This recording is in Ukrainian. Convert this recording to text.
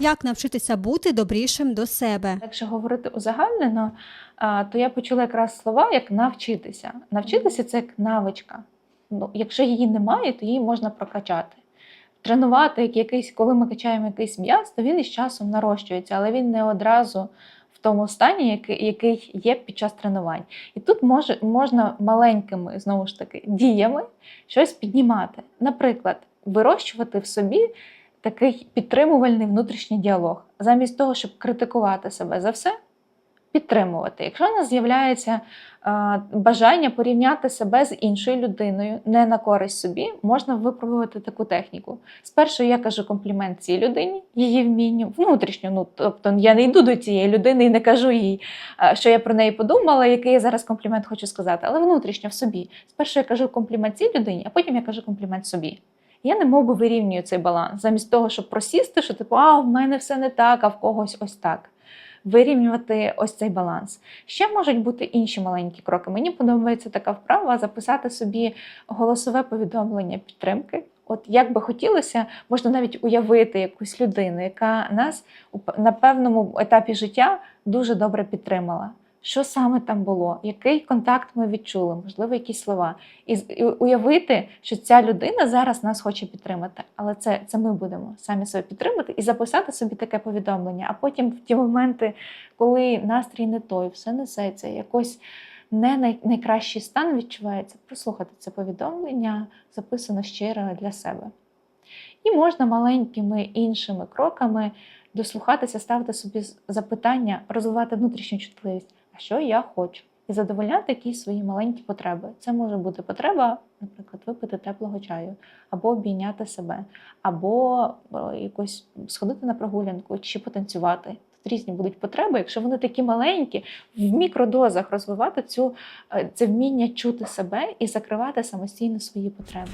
Як навчитися бути добрішим до себе? Якщо говорити узагальнено, то я почула якраз слова як навчитися. Навчитися це як навичка. Ну, якщо її немає, то її можна прокачати. Тренувати як якийсь, коли ми качаємо якийсь м'яз, то він із часом нарощується, але він не одразу в тому стані, який, є під час тренувань. І тут може, можна маленькими знову ж таки діями щось піднімати. Наприклад, вирощувати в собі такий підтримувальний внутрішній діалог, замість того, щоб критикувати себе за все, підтримувати. Якщо у нас з'являється бажання порівняти себе з іншою людиною, не на користь собі, можна випробувати таку техніку. Спершу я кажу комплімент цій людині, її вмінню, внутрішньо. Ну тобто я не йду до цієї людини і не кажу їй, що я про неї подумала, який я зараз комплімент хочу сказати, але внутрішньо в собі. Спершу я кажу комплімент цій людині, а потім я кажу комплімент собі. Я не мов би вирівнюю цей баланс, замість того, щоб просісти, що типу, а в мене все не так, а в когось ось так. Вирівнювати ось цей баланс. Ще можуть бути інші маленькі кроки. Мені подобається така вправа записати собі голосове повідомлення підтримки. От як би хотілося, можна навіть уявити якусь людину, яка нас на певному етапі життя дуже добре підтримала. Що саме там було, який контакт ми відчули, можливо, якісь слова, і, уявити, що ця людина зараз нас хоче підтримати, але це, це ми будемо самі себе підтримати і записати собі таке повідомлення. А потім в ті моменти, коли настрій не той, все несеться, якось не най, найкращий стан відчувається, прослухати це повідомлення, записано щиро для себе. І можна маленькими іншими кроками дослухатися, ставити собі запитання, розвивати внутрішню чутливість, що я хочу, і задовольняти якісь свої маленькі потреби. Це може бути потреба, наприклад, випити теплого чаю, або обійняти себе, або е, якось сходити на прогулянку чи потанцювати. Тут різні будуть потреби, якщо вони такі маленькі, в мікродозах розвивати цю, е, це вміння чути себе і закривати самостійно свої потреби.